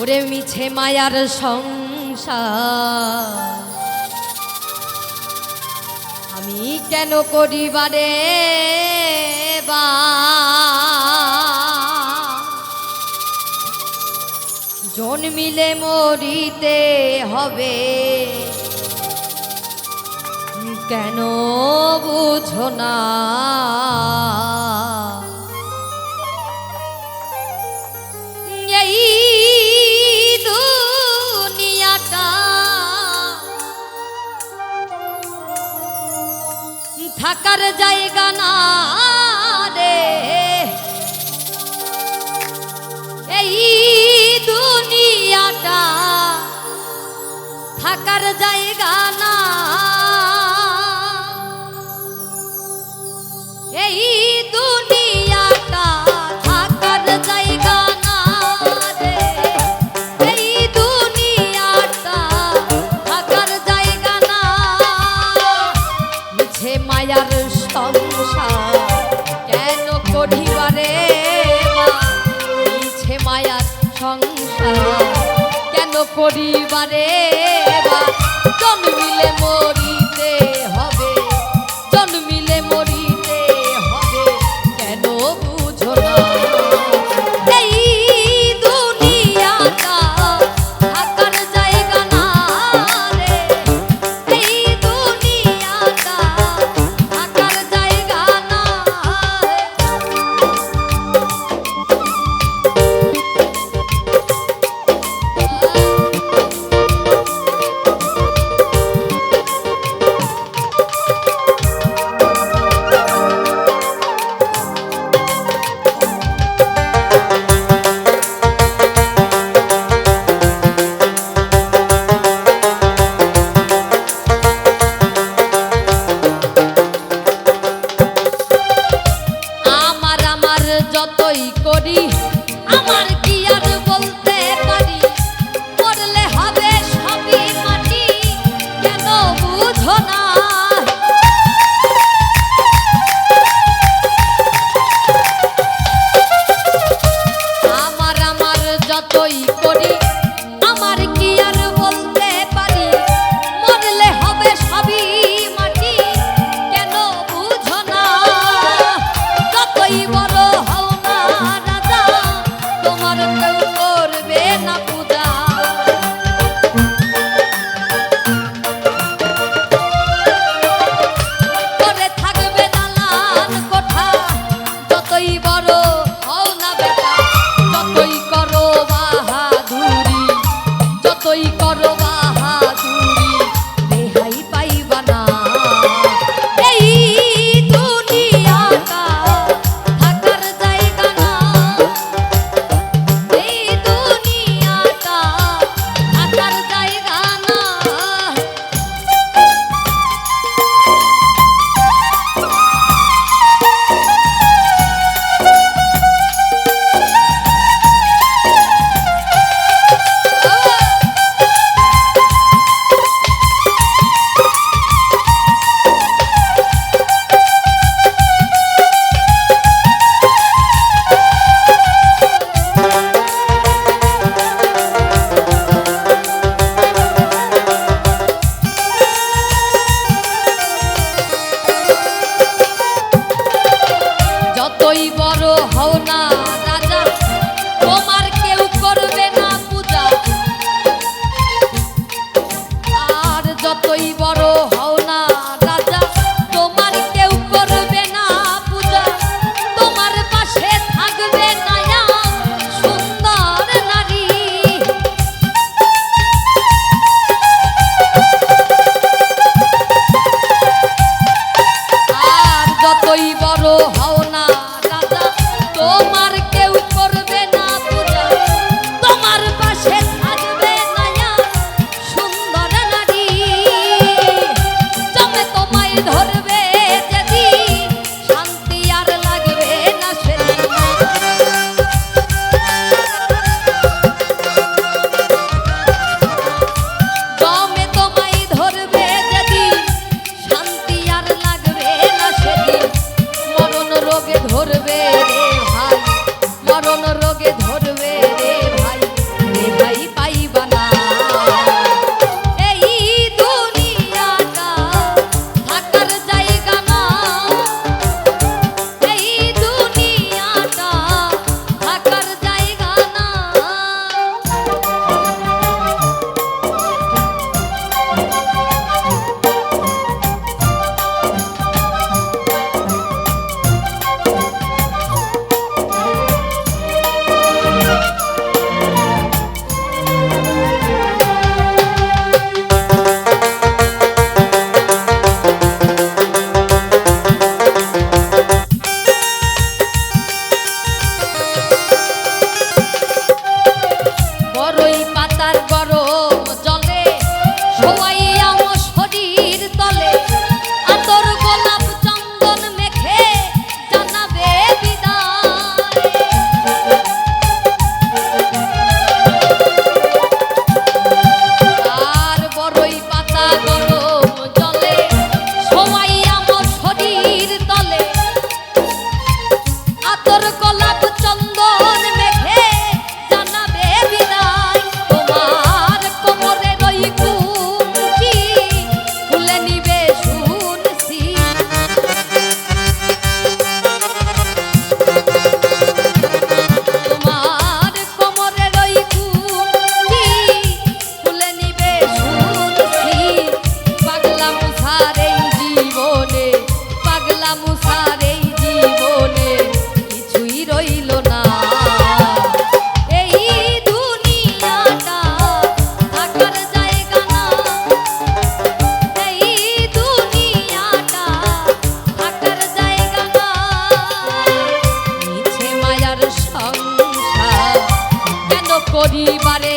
ওরে মিছে মায়ার সংসার। আমি কেন করিবারে বা জন্মিলে মরিতে হবে। কেন বুঝো না? থাকার জায়গা না রে। এই দুনিয়াটা থাকার জায়গা না করিবারে জন্মিলে মো ওই করি। আমার কি বড় হও না রাজা। ধরবে রে ভাই। মরণ করিবারে